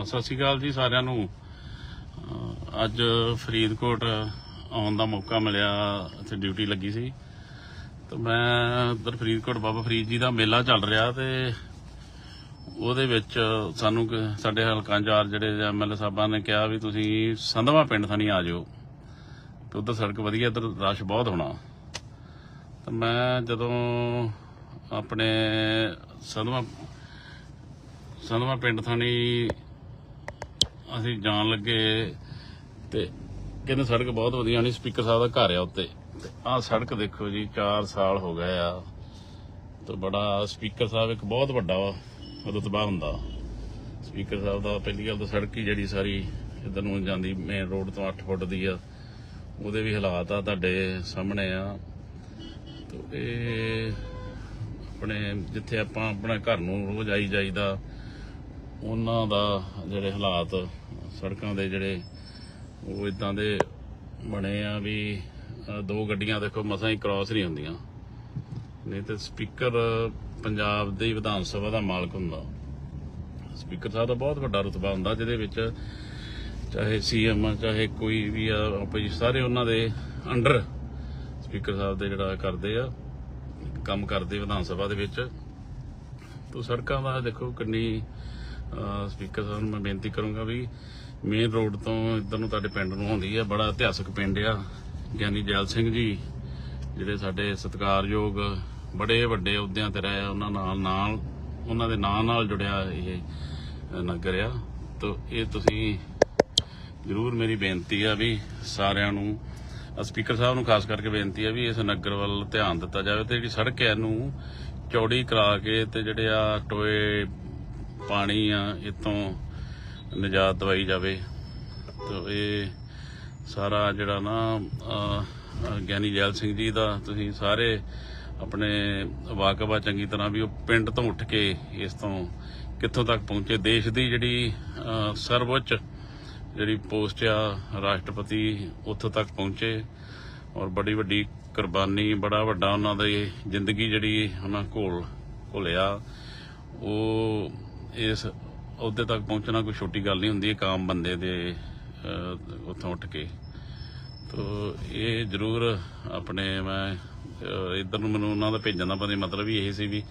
ਸਤਿ ਸ਼੍ਰੀ ਅਕਾਲ ਜੀ ਸਾਰਿਆਂ ਨੂੰ। ਅੱਜ ਫਰੀਦਕੋਟ ਆਉਣ ਦਾ ਮੌਕਾ ਮਿਲਿਆ, ਇੱਥੇ ਡਿਊਟੀ ਲੱਗੀ ਸੀ। ਤੇ ਮੈਂ ਉੱਧਰ ਫਰੀਦਕੋਟ ਬਾਬਾ ਫਰੀਦ ਜੀ ਦਾ ਮੇਲਾ ਚੱਲ ਰਿਹਾ ਤੇ ਉਹਦੇ ਵਿੱਚ ਸਾਨੂੰ ਕ- ਸਾਡੇ ਹਲਕਾ ਇੰਚਾਰਜ ਜਿਹੜੇ ਐਮਐਲਏ ਸਾਹਿਬਾਂ ਨੇ ਕਿਹਾ ਵੀ ਤੁਸੀਂ ਸੰਧਵਾ ਪਿੰਡ ਥਾਣੀ ਆ ਜਾਓ। ਤੇ ਉੱਧਰ ਸੜਕ ਵਧੀਆ, ਇੱਧਰ ਰਸ਼ ਬਹੁਤ ਹੋਣਾ। ਤੇ ਮੈਂ ਜਦੋਂ ਆਪਣੇ ਸੰਧਵਾ ਸੰਧਵਾ ਪਿੰਡ ਥਾਣੀ ਅਸੀਂ ਜਾਣ ਲੱਗੇ ਤੇ ਕਹਿੰਦੇ ਸੜਕ ਬਹੁਤ ਵਧੀਆ ਨਹੀਂ, ਸਪੀਕਰ ਸਾਹਿਬ ਦਾ ਘਰ ਆ ਉੱਤੇ। ਤੇ ਆਹ ਸੜਕ ਦੇਖੋ ਜੀ 4 ਸਾਲ ਹੋ ਗਏ ਆ। ਤੇ ਬੜਾ ਸਪੀਕਰ ਸਾਹਿਬ ਇੱਕ ਬਹੁਤ ਵੱਡਾ ਵਾ ਰੁਤਬਾ ਹੁੰਦਾ। ਸਪੀਕਰ ਸਾਹਿਬ ਦਾ ਪਹਿਲੀ ਗੱਲ ਤਾਂ ਸੜਕ ਹੀ ਜਿਹੜੀ ਸਾਰੀ ਇਧਰ ਨੂੰ ਜਾਂਦੀ ਮੇਨ ਰੋਡ ਤੋਂ 8 ਫੁੱਟ ਦੀ ਆ। ਉਹਦੇ ਵੀ ਹਾਲਾਤ ਆ ਤੁਹਾਡੇ ਸਾਹਮਣੇ ਆ। ਤੇ ਇਹ ਆਪਣੇ ਜਿੱਥੇ ਆਪਾਂ ਆਪਣੇ ਘਰ ਨੂੰ ਰੋਜ਼ ਆਈ ਜਾਈਦਾ ਉਹਨਾਂ ਦਾ ਜਿਹੜੇ ਹਾਲਾਤ, ਸੜਕਾਂ ਦੇ ਜਿਹੜੇ ਉਹ ਇਦਾਂ ਦੇ ਬਣੇ ਆ ਵੀ ਦੋ ਗੱਡੀਆਂ ਦੇਖੋ ਮਸਾਂ ਹੀ ਕ੍ਰਾਸ ਨਹੀਂ ਹੁੰਦੀਆਂ। ਨਹੀਂ ਤੇ ਸਪੀਕਰ ਪੰਜਾਬ ਦੀ ਵਿਧਾਨ ਸਭਾ ਦਾ ਮਾਲਕ ਹੁੰਦਾ। ਸਪੀਕਰ ਸਾਹਿਬ ਦਾ ਬਹੁਤ ਵੱਡਾ ਰੁਤਬਾ ਹੁੰਦਾ ਜਿਹਦੇ ਵਿੱਚ ਚਾਹੇ ਸੀਐਮ ਚਾਹੇ ਕੋਈ ਵੀ ਆ, ਆਪੇ ਸਾਰੇ ਉਹਨਾਂ ਦੇ ਅੰਡਰ ਸਪੀਕਰ ਸਾਹਿਬ ਦੇ ਜਿਹੜਾ ਕਰਦੇ ਆ, ਕੰਮ ਕਰਦੇ ਵਿਧਾਨ ਸਭਾ ਦੇ ਵਿੱਚ। ਤੋ ਸੜਕਾਂ ਦਾ ਦੇਖੋ ਕਿੰਨੀ ਸਪੀਕਰ ਸਾਹਿਬ ਨੂੰ ਮੈਂ ਬੇਨਤੀ ਕਰੂੰਗਾ ਵੀ ਮੇਨ ਰੋਡ ਤੋਂ ਇੱਧਰ ਨੂੰ ਤੁਹਾਡੇ ਪਿੰਡ ਨੂੰ ਆਉਂਦੀ ਆ, ਬੜਾ ਇਤਿਹਾਸਕ ਪਿੰਡ ਆ। ਗਿਆਨੀ ਜੈਲ ਸਿੰਘ ਜੀ, ਜਿਹੜੇ ਸਾਡੇ ਸਤਿਕਾਰਯੋਗ ਬੜੇ ਵੱਡੇ ਅਹੁਦਿਆਂ ਤੇ ਰਹੇ ਆ, ਉਹਨਾਂ ਨਾਲ ਨਾਲ, ਉਹਨਾਂ ਦੇ ਨਾਂ ਨਾਲ ਜੁੜਿਆ ਇਹ ਨਗਰ ਆ। ਤਾਂ ਇਹ ਤੁਸੀਂ ਜ਼ਰੂਰ ਮੇਰੀ ਬੇਨਤੀ ਆ ਵੀ ਸਾਰਿਆਂ ਨੂੰ ਸਪੀਕਰ ਸਾਹਿਬ ਨੂੰ ਖਾਸ ਕਰਕੇ ਬੇਨਤੀ ਆ ਵੀ ਇਸ ਨਗਰ ਵੱਲ ਧਿਆਨ ਦਿੱਤਾ ਜਾਵੇ ਤੇ ਜਿਹੜੀ ਸੜਕ ਹੈ ਇਹਨੂੰ ਚੌੜੀ ਕਰਾ ਕੇ ਤੇ ਜਿਹੜੇ ਆ ਟੋਏ ਪਾਣੀ ਆ ਇਤੋਂ ਨਿਜਾਤ ਦਵਾਈ ਜਾਵੇ। ਤੇ ਇਹ ਸਾਰਾ ਜਿਹੜਾ ਨਾ ਗਿਆਨੀ ਜੈਲ ਸਿੰਘ ਜੀ ਦਾ ਤੁਸੀਂ ਸਾਰੇ ਆਪਣੇ ਵਾਕਬਾ ਚੰਗੀ ਤਰ੍ਹਾਂ ਵੀ ਉਹ ਪਿੰਡ ਤੋਂ ਉੱਠ ਕੇ ਇਸ ਤੋਂ ਕਿੱਥੋਂ ਤੱਕ ਪਹੁੰਚੇ। ਦੇਸ਼ ਦੀ ਜਿਹੜੀ ਸਰਵਉੱਚ ਜਿਹੜੀ ਪੋਸਟ ਆ, ਰਾਸ਼ਟਰਪਤੀ ਉੱਥੋਂ ਤੱਕ ਪਹੁੰਚੇ ਔਰ ਬੜੀ ਵੱਡੀ ਕੁਰਬਾਨੀ, ਬੜਾ ਵੱਡਾ ਉਹਨਾਂ ਦੀ ਜ਼ਿੰਦਗੀ ਜਿਹੜੀ ਉਹਨਾਂ ਕੋਲ, ਘੁਲਿਆ, ਉਹ ਇਸ ਅਹੁਦੇ ਤੱਕ ਪਹੁੰਚਣਾ ਕੋਈ ਛੋਟੀ ਗੱਲ ਨਹੀਂ ਹੁੰਦੀ ਇੱਕ ਆਮ ਬੰਦੇ ਦੇ ਉੱਥੋਂ ਉੱਠ ਕੇ। ਤੋ ਇਹ ਜ਼ਰੂਰ ਆਪਣੇ ਮੈਂ ਅਹ, ਇੱਧਰ ਨੂੰ ਮੈਨੂੰ ਉਹਨਾਂ ਦਾ ਭੇਜਣ ਦਾ ਪਤਾ ਮਤਲਬ ਵੀ ਇਹ ਸੀ ਵੀ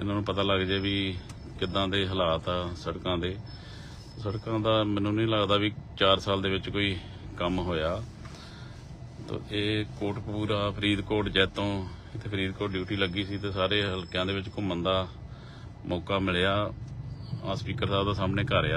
ਇਹਨਾਂ ਨੂੰ ਪਤਾ ਲੱਗ ਜੇ ਵੀ ਕਿੱਦਾਂ ਦੇ ਹਾਲਾਤ ਆ ਸੜਕਾਂ ਦੇ। ਸੜਕਾਂ ਦਾ ਮੈਨੂੰ ਨਹੀਂ ਲੱਗਦਾ ਵੀ 4 ਸਾਲ ਦੇ ਵਿੱਚ ਕੋਈ ਕੰਮ ਹੋਇਆ। ਤੋ ਇਹ ਕੋਟਕਪੂਰਾ ਫਰੀਦਕੋਟ ਜੈਤੋਂ ਇੱਥੇ ਫਰੀਦਕੋਟ ਡਿਊਟੀ ਲੱਗੀ ਸੀ ਤੇ ਸਾਰੇ ਹਲਕਿਆਂ ਦੇ ਵਿੱਚ ਘੁੰਮਣ ਦਾ ਮੌਕਾ ਮਿਲਿਆ। ਆ ਸਪੀਕਰ ਸਾਹਿਬ ਦਾ ਸਾਹਮਣੇ ਘਰ ਆ।